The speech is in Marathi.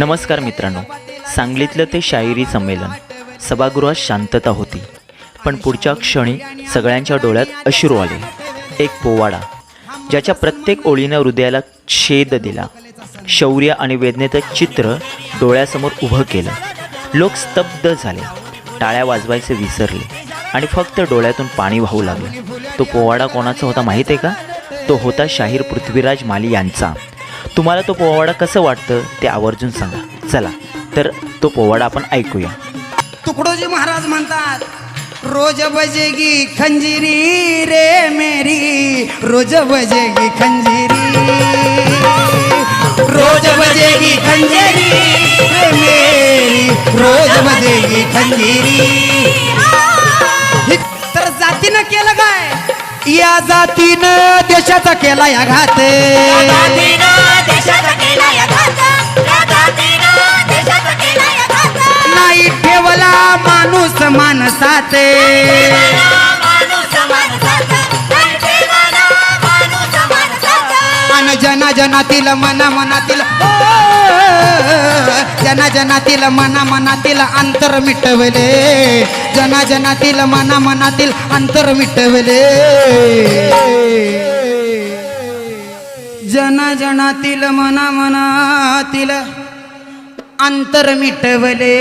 नमस्कार मित्रांनो. सांगलीतलं ते शाहिरी संमेलन. सभागृहात शांतता होती. पण पुढच्या क्षणी सगळ्यांच्या डोळ्यात अश्रू आले. एक पोवाडा ज्याच्या प्रत्येक ओळीनं हृदयाला छेद दिला. शौर्य आणि वेदनेचं चित्र डोळ्यासमोर उभं केलं. लोक स्तब्ध झाले. टाळ्या वाजवायचे विसरले. आणि फक्त डोळ्यातून पाणी वाहू लागलं. तो पोवाडा कोणाचा होता माहीत आहे का? तो होता शाहीर पृथ्वीराज माली यांचा. तुम्हाला तो पोवाडा कसं वाटतं ते आवर्जून सांगा. चला तर तो पोवाडा आपण ऐकूया. तुकडोजी महाराज म्हणतात रोज बजेगी खंजिरी रे मेरी रोज बजेगी खंजिरी. रोज बजेगी खंजिरी रे मेरी रोज बजेगी खंजिरी. तर जातीनं केलं काय? या जातीनं देशाचा केला या घात. माणूस माणसात आणि जना जनातील मना मनातील जना जनातील मना मनातील अंतर मिटवले. जना जनातील मना मनातील अंतर मिटवले. जना जनातील मना मनातील अंतर मिटवले